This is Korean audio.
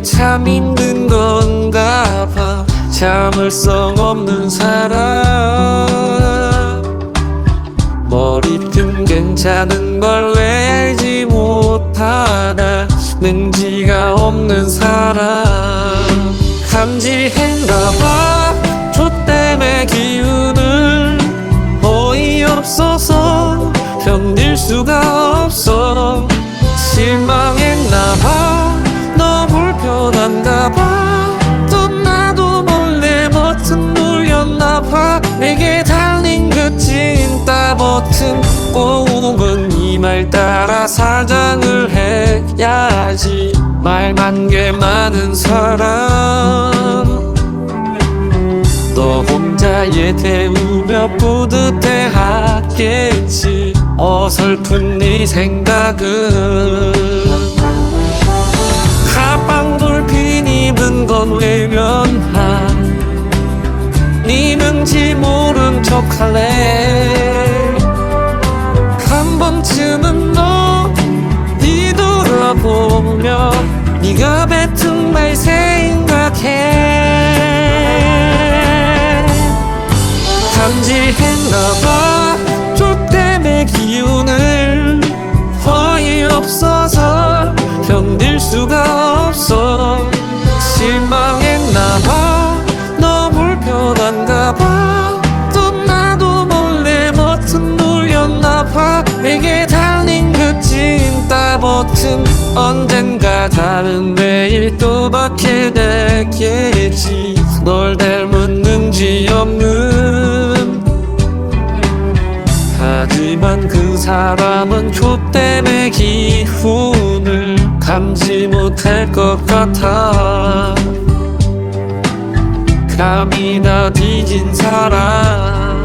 참 힘든 건가 봐. 참을성 없는 사람. 머리쯤 괜찮은 걸왜 알지 못하나. 능지가 없는 사람. 감지했나 봐 꼭은 이 말 따라 사장을 해야지. 말만 게 많은 사람. 너 혼자 얘 태우며 뿌듯해 하겠지. 어설픈 네 생각은. 가방 돌핀 입은 건 외면한 네 능지 모른 척 할래 버튼 언젠가 다른 내일 또 받게 되겠지. 널 닮은 능지 없는. 하지만 그 사람은 저 때문에 기분을 감지 못할 것 같아. 감이 다 뒤진 사람